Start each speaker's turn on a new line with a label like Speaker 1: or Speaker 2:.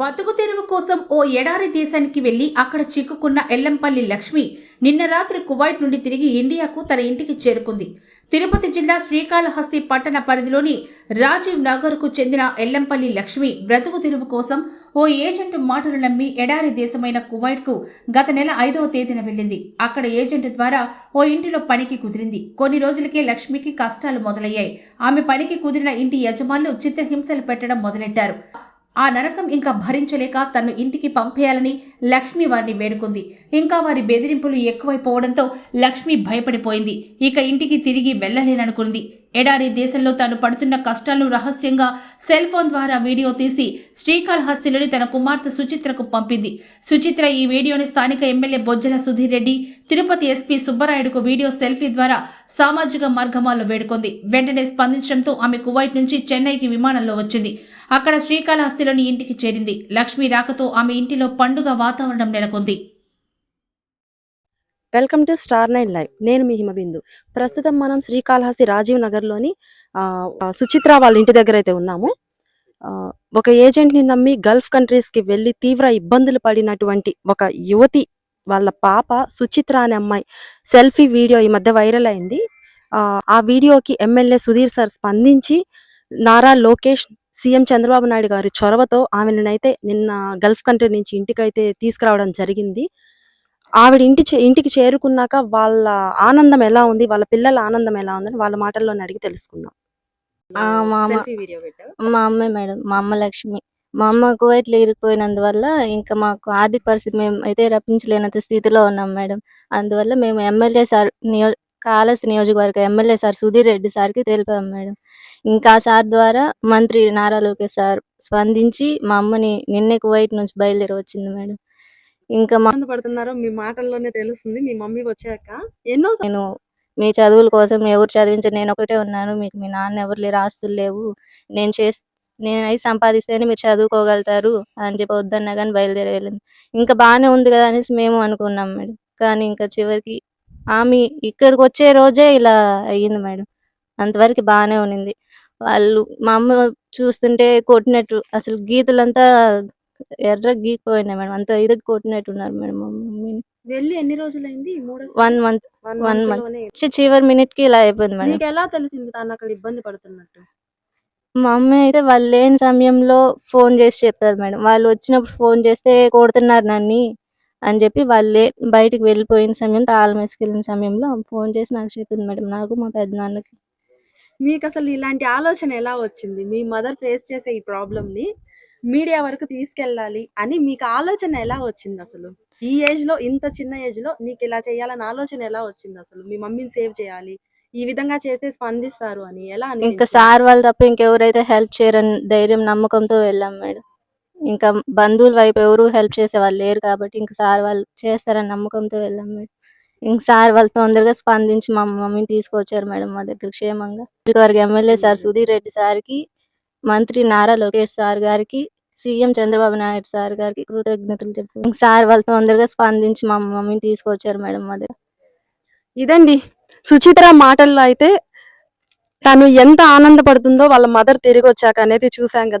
Speaker 1: బతుకు తెరువు కోసం ఓ ఎడారి దేశానికి వెళ్ళి అక్కడ చిక్కుకున్న ఎల్లంపల్లి లక్ష్మి నిన్న రాత్రి కువైట్ నుండి తిరిగి ఇండియాకు తన ఇంటికి చేరుకుంది. తిరుపతి జిల్లా శ్రీకాళహస్తి పట్టణ పరిధిలోని రాజీవ్ నగర్కు చెందిన ఎల్లంపల్లి లక్ష్మి బ్రతుకు తెరువు కోసం ఓ ఏజెంట్ మాటలు నమ్మి ఎడారి దేశమైన కువైట్కు గత నెల ఐదవ తేదీన వెళ్ళింది. అక్కడ ఏజెంట్ ద్వారా ఓ ఇంటిలో పనికి కుదిరింది. కొన్ని రోజులకే లక్ష్మికి కష్టాలు మొదలయ్యాయి. ఆమె పనికి కుదిరిన ఇంటి యజమానులు చిత్రహింసలు పెట్టడం మొదలెట్టారు. ఆ నరకం ఇంకా భరించలేక తన్ను ఇంటికి పంపేయాలని లక్ష్మి వారిని వేడుకుంది. ఇంకా వారి బెదిరింపులు ఎక్కువైపోవడంతో లక్ష్మి భయపడిపోయింది. ఇక ఇంటికి తిరిగి వెళ్ళలేననుకుంది. ఎడారి దేశంలో తాను పడుతున్న కష్టాలను రహస్యంగా సెల్ ఫోన్ ద్వారా వీడియో తీసి శ్రీకాళహస్తిలోని తన కుమార్తె సుచిత్రకు పంపింది. సుచిత్ర ఈ వీడియోని స్థానిక ఎమ్మెల్యే బొజ్జల సుధీర్ రెడ్డి తిరుపతి ఎస్పీ సుబ్బరాయుడుకు వీడియో సెల్ఫీ ద్వారా సామాజిక మార్గమాల్లో వేడుకుంది. వెంటనే స్పందించడంతో ఆమె కువైట్ నుంచి చెన్నైకి విమానంలో వచ్చింది. అక్కడ శ్రీకాళహస్తిలోని ఇంటికి చేరింది. లక్ష్మి రాకతో ఆమె ఇంటిలో పండుగ వాతావరణం నెలకొంది.
Speaker 2: Welcome to star nine live. నేను మీ హిమబిందు. ప్రస్తుతం మనం శ్రీకాళహస్తి రాజీవ్ నగర్లోని సుచిత్ర వాళ్ళ ఇంటి దగ్గర అయితే ఉన్నాము. ఒక ఏజెంట్ని నమ్మి గల్ఫ్ కంట్రీస్కి వెళ్ళి తీవ్ర ఇబ్బందులు పడినటువంటి ఒక యువతి వాళ్ళ పాప సుచిత్ర అనే అమ్మాయి సెల్ఫీ వీడియో ఈ మధ్య వైరల్ అయింది. ఆ, ఆ వీడియోకి ఎమ్మెల్యే సుధీర్ సార్ స్పందించి నారా లోకేష్ సీఎం చంద్రబాబు నాయుడు గారి చొరవతో ఆమెనైతే నిన్న గల్ఫ్ కంట్రీ నుంచి ఇంటికైతే తీసుకురావడం జరిగింది. ఆవిడ ఇంటి చే- ఇంటికి చేరుకున్నాక వాళ్ళ ఆనందం ఎలా ఉంది? వాళ్ళ పిల్లల ఆనందం ఎలా ఉందని వాళ్ళ మాటల్లోనే అడిగి తెలుసుకుందాం.
Speaker 3: ఆ, మా అమ్మ
Speaker 2: సెల్ఫీ వీడియో పెట్టావు?
Speaker 3: మా అమ్మే మేడం మా అమ్మ లక్ష్మి. మా అమ్మ కువైట్లో ఇరుక్కుపోయినందువల్ల ఇంకా మాకు ఆర్థిక పరిస్థితి మేము అయితే రప్పించలేనంత స్థితిలో ఉన్నాం మేడం. అందువల్ల మేము ఎమ్మెల్యే సార్ నియో కాళహస్తి నియోజకవర్గ ఎమ్మెల్యే సార్ సుధీర్ రెడ్డి సార్కి తెలిపాం మేడం. ఇంకా సార్ ద్వారా మంత్రి నారా లోకేష్ సార్ స్పందించి మా అమ్మని నిన్నే కువైట్ నుంచి బయలుదేరి వచ్చింది మేడం. ఇంకా మా
Speaker 2: పడుతున్నారో మీ మాటల్లోనే తెలుస్తుంది మీ మమ్మీ వచ్చాక ఎన్నో
Speaker 3: నేను మీ చదువుల కోసం ఎవరు చదివించరు నేను ఒకటే ఉన్నాను మీకు మీ నాన్న ఎవరు లేరు ఆస్తులు లేవు నేను చేసి నేను అయి సంపాదిస్తేనే మీరు చదువుకోగలుగుతారు అని చెప్పి వద్దన్నా కానీ బయలుదేరి వెళ్ళింది ఇంకా బాగానే ఉంది కదా అనేసి మేము అనుకున్నాం మేడం. కానీ ఇంకా చివరికి ఆమె ఇక్కడికి వచ్చే రోజే ఇలా అయ్యింది మేడం. అంతవరకు బాగానే ఉన్నింది. వాళ్ళు మా అమ్మ చూస్తుంటే కొట్టినట్టు అసలు గీతలంతా ఎర్ర గీకిపోయినాయి మేడం. అంత ఇదిగా కొట్టినట్టు ఉన్నారు మేడం మా మమ్మీని.
Speaker 2: వెళ్ళి ఎన్ని రోజులైంది?
Speaker 3: వన్ మంత్
Speaker 2: వన్ మంత్
Speaker 3: చివరి మినిట్కి ఇలా అయిపోయింది మేడం.
Speaker 2: మీకు ఎలా తెలిసింది తను అక్కడ ఇబ్బంది పడుతున్నట్టు?
Speaker 3: మా అమ్మ అయితే వాళ్ళు లేని సమయంలో ఫోన్ చేసి చెప్తారు మేడం. వాళ్ళు వచ్చినప్పుడు ఫోన్ చేస్తే కొడుతున్నారు నన్ను. అని చెప్పి వాళ్ళు బయటికి వెళ్ళిపోయిన సమయం తాళం వేసుకెళ్ళిన సమయంలో ఫోన్ చేసి నాకు చెప్పింది మేడం నాకు మా పెద్దనాన్నకి
Speaker 2: మీకు అసలు ఇలాంటి ఆలోచన ఎలా వచ్చింది? మీ మదర్ ఫేస్ చేసే ఈ ప్రాబ్లమ్ని మీడియా వరకు తీసుకెళ్ళాలి అని మీకు ఆలోచన ఎలా వచ్చింది అసలు ఈ ఏజ్లో ఇంత చిన్న ఏజ్లో నీకు ఇలా చేయాలని ఆలోచన ఎలా వచ్చింది అసలు మీ మమ్మీని సేవ్ చేయాలి ఈ విధంగా చేస్తే స్పందిస్తారు అని ఎలా
Speaker 3: ఇంకా? సార్ వాళ్ళు తప్ప ఇంకెవరైతే హెల్ప్ చేయరని ధైర్యం నమ్మకంతో వెళ్ళాం మేడం. ఇంకా బంధువుల వైపు ఎవరు హెల్ప్ చేసే వాళ్ళు లేరు కాబట్టి ఇంకా సార్ వాళ్ళు చేస్తారని నమ్మకంతో వెళ్ళాం మేడం. ఇంక సార్ వాళ్ళు తొందరగా స్పందించి మా మమ్మీని తీసుకొచ్చారు మేడం మా దగ్గర క్షేమంగా. నియోజకవర్గ ఎమ్మెల్యే సార్ సుధీర్ రెడ్డి సార్కి మంత్రి నారా లోకేష్ సార్ గారికి సీఎం చంద్రబాబు నాయుడు సార్ గారికి కృతజ్ఞతలు చెప్పు ఇంక సార్ వాళ్ళు తొందరగా స్పందించి మా మమ్మీని తీసుకొచ్చారు మేడం మా దగ్గర.
Speaker 2: ఇదండి. సుచిత్ర మాటల్లో అయితే తను ఎంత ఆనందపడుతుందో వాళ్ళ మదర్ తిరిగి వచ్చాక అనేది చూసాం కదా.